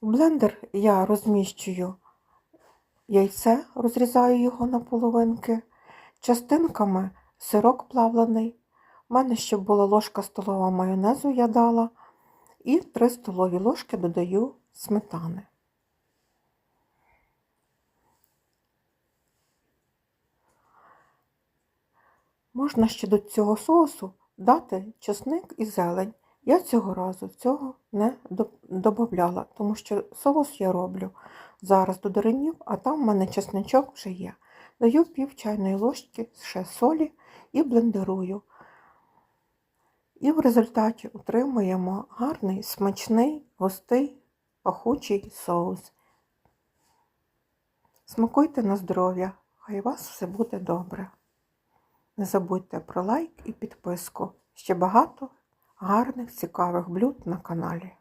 В блендер я розміщую яйце, розрізаю його на половинки, частинками сирок плавлений. У мене ще була ложка столова майонезу, я дала, і 3 столові ложки додаю сметани. Можна ще до цього соусу дати чесник і зелень. Я цього разу цього не додавала, тому що соус я роблю зараз до деренів, а там в мене чесничок вже є. Даю пів чайної ложки ще солі і блендерую. І в результаті отримуємо гарний, смачний, густий, пахучий соус. Смакуйте на здоров'я, хай у вас все буде добре. Не забудьте про лайк і підписку. Ще багато гарних, цікавих блюд на каналі.